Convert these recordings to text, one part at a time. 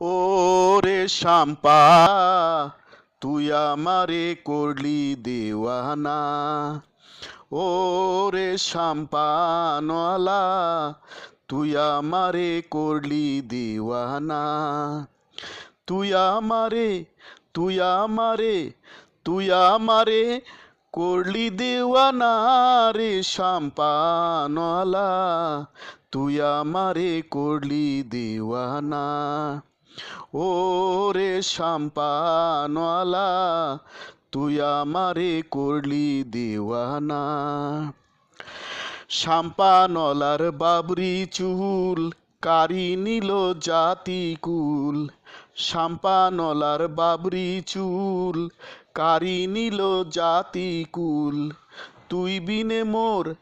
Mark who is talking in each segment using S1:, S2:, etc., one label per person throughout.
S1: ও রে শাম্পা তুই আমারে করলি দেওয়ানা। ও রে শাম্পানওয়ালা তুই আমারে করলি দেওয়ানা। তুই আমারে তুই আমারে তুই আমারে করলি দেওয়ানা রে শাম্পানওয়ালা তুই আমারে করলি দেওয়ানা। ও রে শাম্পানওয়ালা তুই আমারে করলি দেওয়ানা। শাম্পানলার বাবরি চুল, কারি নিল জাতি কুল। শাম্পানলার বাবরি চুল, কারি নিল জাতি কুল। তুই বিনে মোর,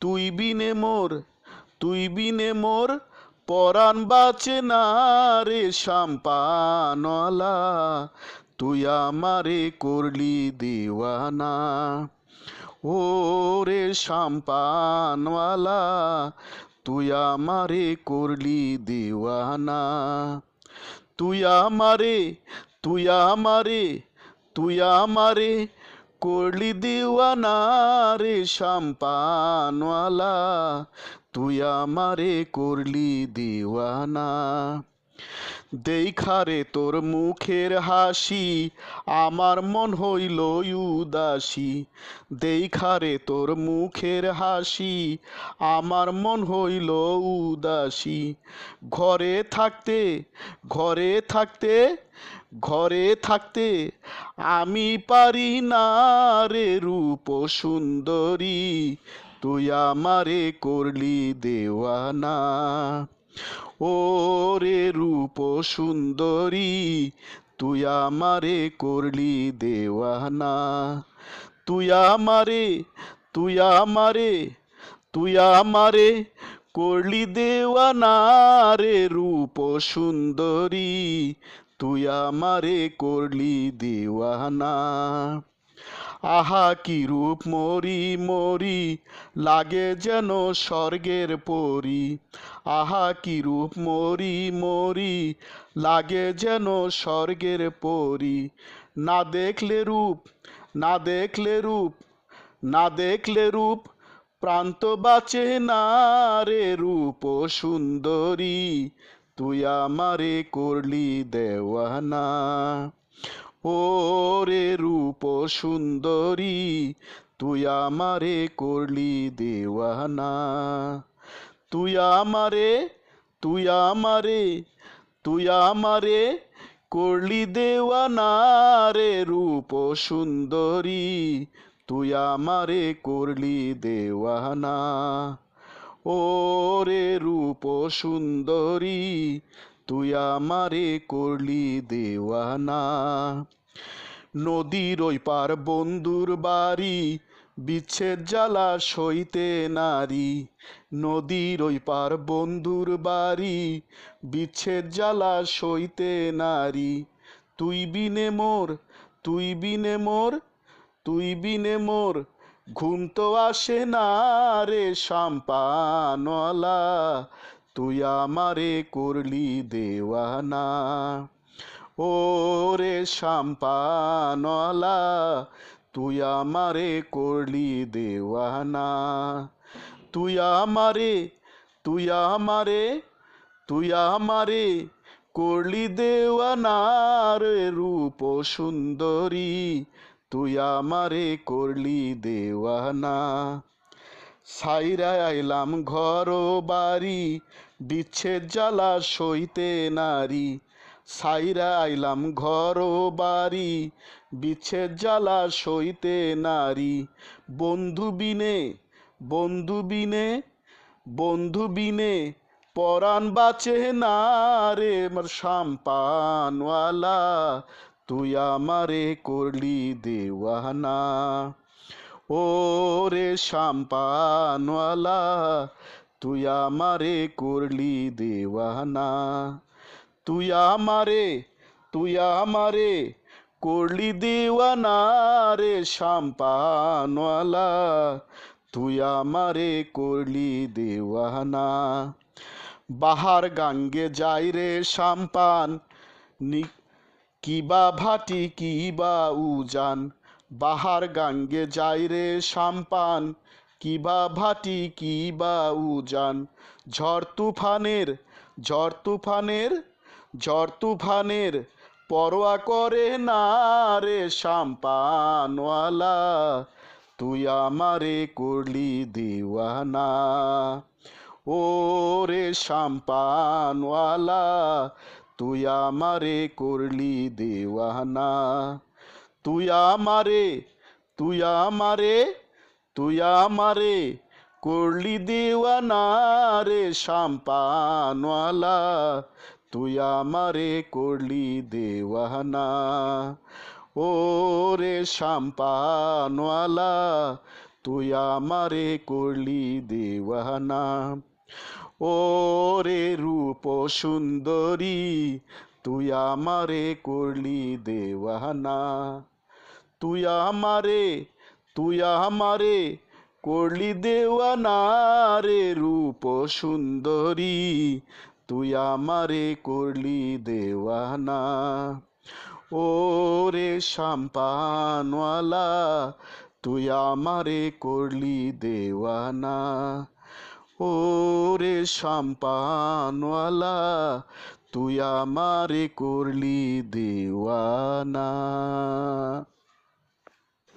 S1: তুই বিনে মোর, তুই বিনে মোর পরাণ বাঁচে না রে শাম্পানলা তুই আমারে করলি দেওয়ানা। ও রে শাম্পানওয়ালা তুই আমারে করলি দেওয়ানা। তুই আমারে তুই আমারে তুই আমারে করলি দেওয়ানা রে শাম্পানওয়ালা তুই আমারে করলি দেওয়ানা। দেখারে তোর মুখের হাসি, আমার মন হইল উদাসী। দেখারে তোর মুখের হাসি, আমার মন হইল উদাসী। ঘরে থাকতে ঘরে থাকতে ঘরে থাকতে আমি পারি না রে রূপ সুন্দরী। তুই আমারে করলি দেওয়ানা। ও রে রূপ সুন্দরী, তুই আমারে করলি দেওয়ানা। তুই আমারে তুই আমারে তুই আমারে করলি দেওয়ানা রে রূপ সুন্দরী, তুই আমারে করলি দেওয়ানা। আহা কি রূপ মরি মরি, লাগে যেন স্বর্গের পরি। আহা কি রূপ মরি মরি, লাগে যেন স্বর্গের পরি। না দেখলে রূপ, না দেখলে রূপ, না দেখলে রূপ, প্রান্ত বাঁচে না রে রূপ সুন্দরী। তুই আমারে করলি দেওয়ানা। ও রে রূপ সুন্দরী, তুই আমারে করলি দেওয়ানা। তুই আমারে তুই আমারে তুই আমারে করলি দেওয়ানা রে রূপ সুন্দরী, তুই আমারে করলি দেওয়ানা। ও রে রূপ সুন্দরী, তুই আমারে করলি দেওয়ানা। নদীর ওই পার বন্ধুর বাড়ি, বিচ্ছেদ জ্বালা সইতে নারী। নদীর ওই পার বন্ধুর বাড়ি, বিচ্ছেদ জ্বালা সইতে নারী। তুই বিনে মোর, তুই বিনে মোর, তুই বিনে মোর, ঘুম তো আসে না রে শাম্পানওয়ালা তুই আমারে করলি দেওয়ানা। ও রে শাম্পানওয়ালা তুই আমারে করলি দেওয়ানা। তুই আমারে তুই আমারে তুই আমারে করলি দেওয়ানার রূপ সুন্দরী তুই আমারে করলি দেওয়ানা। সাইরা আইলাম ঘর বাড়ি বিচ্ছেদ জ্বালা সইতে নারী। সাইরা আইলাম ঘর বাড়ি বিচ্ছেদ জ্বালা সইতে নারী। বন্ধু বিনে বন্ধু বিনে বন্ধু বিনে, পরাণ বাঁচে না রে আমার শাম্পানওয়ালা তুই আমারে করলি দেওয়ানা। ও রে শাম্পানওয়ালা তুই আমারে করলি দেওয়ানা। তুই আমারে তুই আমারে, করলি দেওয়ানা রে শাম্পানওয়ালা তুই আমারে করলি দেওয়ানা। বাহার গাঙ্গে যাই রে শাম্পান কিবা ভাটি কিবা উজান। বাহার গাঙ্গে যাই রে সাম্পান, কিবা ভাটি কিবা উজান। ঝড় তুফানের ঝড় তুফানের ঝড় তুফানের পরোয়া করে না রে সাম্পানওয়ালা। তুই আমারে করলি দিওয়ানা। ও রে সাম্পানওয়ালা, তুই আমারে করলি দেওয়ানা। তুই আমারে তুই আমারে তুই আমারে করলি দেওয়ানা রে সাম্পানওয়ালা। তুই আমারে করলি দেওয়ানা। ও রে সাম্পানওয়ালা, তুই আমারে করলি দেওয়ানা। ও রে রূপ সুন্দরী তুই আমারে করলি দেওয়ানা। তুই আমারে তুই আমারে করলি দেওয়ানা রে রূপ সুন্দরী তুই আমারে করলি দেওয়ানা। ও রে সাম্পানওয়ালা, তুই আমারে করলি দেওয়ানা। ও রে সাম্পানওয়ালা, তুই আমারে করলি দেওয়ানা।